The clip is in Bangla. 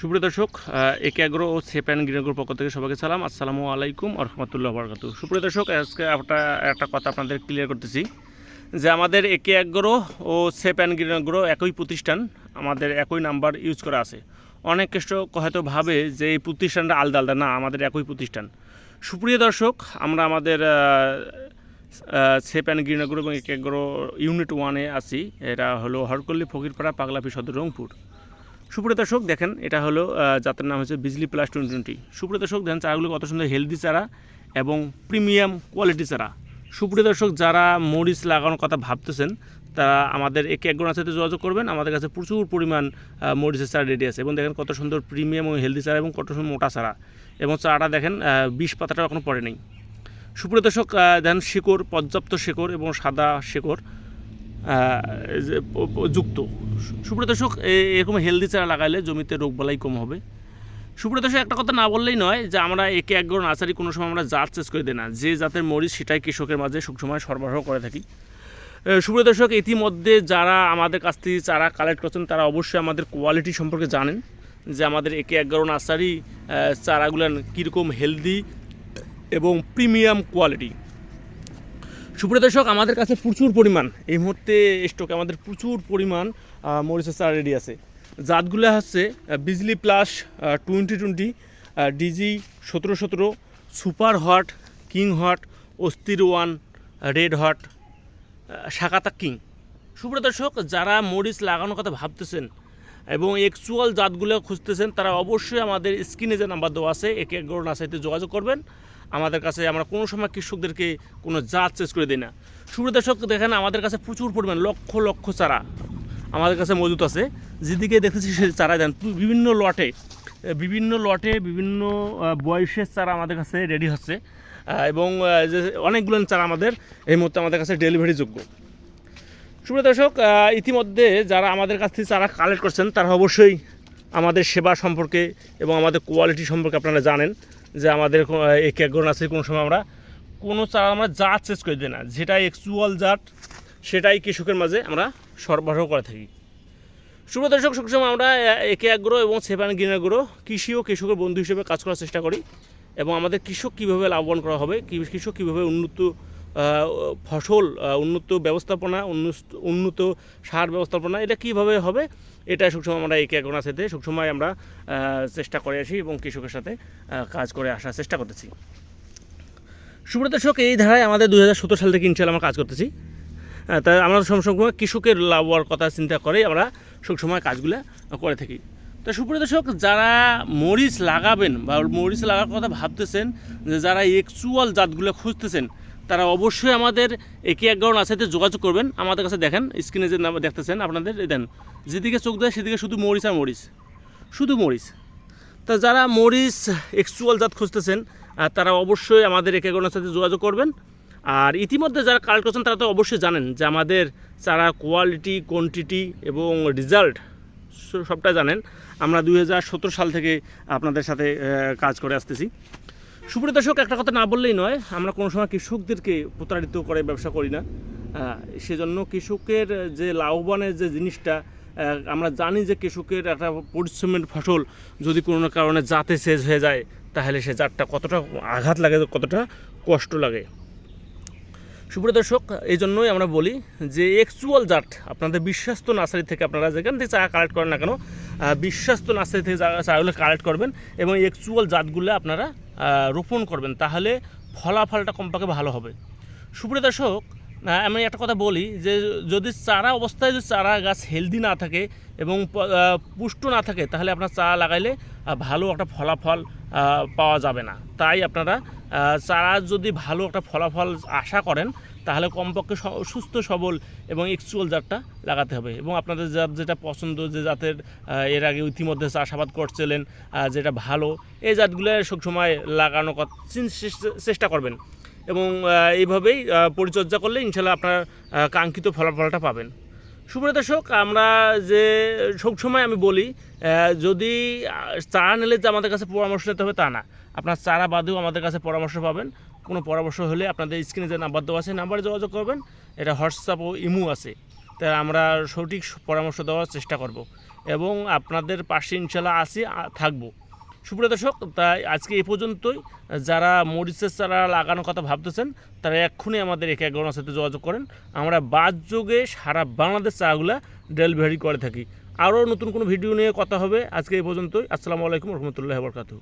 সুপ্রিয় দর্শক একে অ্যাগ্রো ও সেপ্যান গ্রিনগ্রোর পক্ষ থেকে সবাইকে সালাম। আসসালামু আলাইকুম রহমতুল্লাহ বরকাতু সুপ্রিয় দর্শক, আজকে একটা একটা কথা আপনাদের ক্লিয়ার করতেছি যে আমাদের একে অ্যাগ্রো ও সেপ্যান গ্রিনগ্রো একই প্রতিষ্ঠান, আমাদের একই নাম্বার ইউজ করা আছে। অনেক কেষ্ট হয়তো ভাবে যে এই প্রতিষ্ঠানটা আলাদা আলাদা। না, আমাদের একই প্রতিষ্ঠান। সুপ্রিয় দর্শক, আমরা আমাদের সেপ অ্যান্ড এবং একে অ্যাগ্রো ইউনিট ওয়ানে আছি। এটা হলো হরকল্লি ফকিরপাড়া পাগলাপি সদর রংপুর। সুপ্রিয় দর্শক, দেখেন এটা হলো জাতের নাম হচ্ছে বিজলি প্লাস টোয়েন্টি টোয়েন্টি সুপ্রিয় দর্শক, দেখেন চারাগুলো কত সুন্দর হেলদি চারা এবং প্রিমিয়াম কোয়ালিটি চারা। সুপ্রিয় দর্শক, যারা মরিচ লাগানোর কথা ভাবতেছেন, তারা আমাদের একে একগুণার সাথে যোগাযোগ করবেন। আমাদের কাছে প্রচুর পরিমাণ মরিচের চারা রেডি আছে এবং দেখেন কত সুন্দর প্রিমিয়াম এবং হেলদি চারা এবং কত সুন্দর মোটা চারা। এবং চারাটা দেখেন বিষ পাতাটা এখনও পড়ে নেই। সুপ্রিয় দর্শক দেখেন শিকড়, পর্যাপ্ত শিকড় এবং সাদা শিকড়। যুক্ত। সুপ্রিয় দর্শক এরকম হেলদি চারা লাগাইলে জমিতে রোগ বালাই কম হবে। সুপ্রিয় দর্শক একটা কথা না বললেই নয় যে, আমরা একে এক গড় নার্সারি কোনো সময় আমরা জাত চেস করে দিই না। যে জাতের মরিচ সেটাই কৃষকের মাঝে সবসময় সরবরাহ করে থাকি। সুপ্রিয় ইতিমধ্যে যারা আমাদের কাছ থেকে চারা কালেক্ট করছেন, তারা অবশ্যই আমাদের কোয়ালিটি সম্পর্কে জানেন যে, আমাদের একে গড় নার্সারি চারাগুলো কীরকম হেলদি এবং প্রিমিয়াম কোয়ালিটি সুপ্রিয় দর্শক, আমাদের কাছে প্রচুর পরিমাণ, এই মুহূর্তে স্টকে আমাদের প্রচুর পরিমাণ মরিচের চারা রেডি আছে। জাতগুলো হচ্ছে Bijli plus twenty twenty D G সতেরো সতেরো সুপার হট কিং হট অস্থির one red hot Sakata king সুপ্রিয় দর্শক, যারা মরিচ লাগানোর কথা ভাবতেছেন এবং অ্যাকচুয়াল জাতগুলো খুঁজতেছেন, তারা অবশ্যই আমাদের স্ক্রিনে যে নাম্বার দেওয়া আছে, একে এক গরু নার্সারিতে যোগাযোগ করবেন। আমাদের কাছে, আমরা কোনো সময় কৃষকদেরকে কোনো জাত চেস করে দিই না। সুপ্রিয় দর্শক, দেখেন আমাদের কাছে প্রচুর পরিমাণ, লক্ষ লক্ষ চারা আমাদের কাছে মজুত আছে। যেদিকে দেখেছি সে চারা দেন বিভিন্ন লটে বিভিন্ন লটে বিভিন্ন বয়সের চারা আমাদের কাছে রেডি হচ্ছে। এবং যে অনেকগুলো চারা আমাদের, এই মুহূর্তে আমাদের কাছে ডেলিভারি যোগ্য। সুপ্রিয় দর্শক ইতিমধ্যে যারা আমাদের কাছ থেকে চারা কালেক্ট করছেন, তারা অবশ্যই আমাদের সেবা সম্পর্কে এবং আমাদের কোয়ালিটি সম্পর্কে আপনারা জানেন যে আমাদের এই ক্যাগরন আছে কোনো সময় আমরা কোনো চারা আমরা জাত চেস করে দিই না। যেটাই অ্যাকচুয়াল জাত, সেটাই কৃষকের মাঝে আমরা সরবরাহ করে থাকি। শুভ দর্শক সবসময় আমরা একে আগ্রহ এবং সেবান গ্রিন আগ্রহ কৃষি ও কৃষকের বন্ধু হিসেবে কাজ করার চেষ্টা করি এবং আমাদের কৃষক কীভাবে লাভবান করা হবে, কৃষক কীভাবে উন্নত ফসল উন্নত ব্যবস্থাপনা, উন্নত- সার ব্যবস্থাপনা, এটা কীভাবে হবে, এটা সবসময় আমরা একে আগ্রহের সাথে, সবসময় আমরা চেষ্টা করে আসি এবং কৃষকের সাথে কাজ করে আসার চেষ্টা করতেছি। সুব্রত দর্শক, এই ধারায় আমাদের দু হাজার সতেরো সাল থেকে ইনশাল্লাহ আমরা কাজ করতেছি। তা আমরা সবসময় কৃষকের লাভ হওয়ার কথা চিন্তা করেই আমরা সবসময় কাজগুলো করে থাকি। তো সুপ্রিয় দর্শক, যারা মরিচ লাগাবেন বা মরিচ লাগার কথা ভাবতেছেন, যে যারা একচুয়াল জাতগুলো খুঁজতেছেন তারা অবশ্যই আমাদের একে এক গ্রাউন্ড আসাতে যোগাযোগ করবেন। আমাদের কাছে দেখেন স্ক্রিনে যে নাম দেখতেছেন আপনাদের দেন, যেদিকে চোখ দেয় সেদিকে শুধু মরিচ আর মরিচ। শুধু মরিচ। তা যারা মরিচ এক্সচুয়াল জাত খুঁজতেছেন তারা অবশ্যই আমাদের একে একজনের সাথে যোগাযোগ করবেন। আর ইতিমধ্যে যারা কালেক্ট করছেন, তারা তো অবশ্যই জানেন যে আমাদের চারা কোয়ালিটি কোয়ান্টিটি এবং রেজাল্ট সবটা জানেন। আমরা দু হাজার সতেরো সাল থেকে আপনাদের সাথে কাজ করে আসতেছি। সুপ্রিয় দর্শক, একটা কথা না বললেই নয়, আমরা কোনো সময় কৃষকদেরকে প্রতারিত করে ব্যবসা করি না। সেজন্য কৃষকের যে লাভবানের যে জিনিসটা আমরা জানি যে কৃষকের একটা পরিশ্রমের ফসল যদি কোনো কারণে জাতে শেষ হয়ে যায়, তাহলে সে জাতটা কতটা আঘাত লাগে, কতটা কষ্ট লাগে। সুপ্রিয় দর্শক এই জন্যই আমরা বলি যে অ্যাকচুয়াল জাত আপনাদের বিশ্বস্ত নার্সারি থেকে আপনারা যেখান থেকে চারা কালেক্ট করেন না কেন বিশ্বস্ত নার্সারি থেকে চা- চারাগুলো কালেক্ট করবেন এবং অ্যাকচুয়াল জাতগুলো আপনারা রোপণ করবেন, তাহলে ফলাফলটা কমপক্ষে ভালো হবে। সুপ্রিয় দর্শক আমি একটা কথা বলি যে যদি চারা অবস্থায় যদি চারা গাছ হেলদি না থাকে এবং পুষ্ট না থাকে, তাহলে আপনার চারা লাগাইলে ভালো একটা ফলাফল পাওয়া যাবে না। তাই আপনারা চারা যদি ভালো একটা ফলাফল আশা করেন, তাহলে কমপক্ষে সুস্থ, সবল এবং এক্সুয়াল জাতটা লাগাতে হবে। এবং আপনাদের জাত যেটা পছন্দ, যে জাতের এর আগে ইতিমধ্যে চাষাবাদ করছিলেন যেটা ভালো, এই জাতগুলো সবসময় লাগানো চেষ্টা করবেন। এবং এইভাবেই পরিচর্যা করলে ইনশাল্লাহ আপনার কাঙ্ক্ষিত ফলাফলটা পাবেন। সুপ্রিয় দর্শক, আমরা যে সবসময় আমি বলি যদি চারা নিলে যে আমাদের কাছে পরামর্শ নিতে হবে তা না। আপনার চারা বাদেও আমাদের কাছে পরামর্শ পাবেন। কোনো পরামর্শ হলে আপনাদের স্ক্রিনে যে নাম্বার দেওয়া আছে নাম্বারে যোগাযোগ করবেন। এটা হোয়াটসঅ্যাপ ও ইমো আছে। তাই আমরা সঠিক পরামর্শ দেওয়ার চেষ্টা করব। এবং আপনাদের পাশে ইনশাল্লাহ আসি থাকব। সুপ্রিয় দর্শক, তাই আজকে এ পর্যন্তই। যারা মরিচের চারা লাগানোর কথা ভাবতেছেন, তারা এক্ষুনি আমাদের একে একজনের সাথে যোগাযোগ করেন। আমরা যোগে সারা বাংলাদেশ চাগুলা ডেলিভারি করে থাকি। আরও নতুন কোনো ভিডিও নিয়ে কথা হবে আজকে এই পর্যন্তই। আসসালামু আলাইকুম রহমতুল্লাহ বরকাতু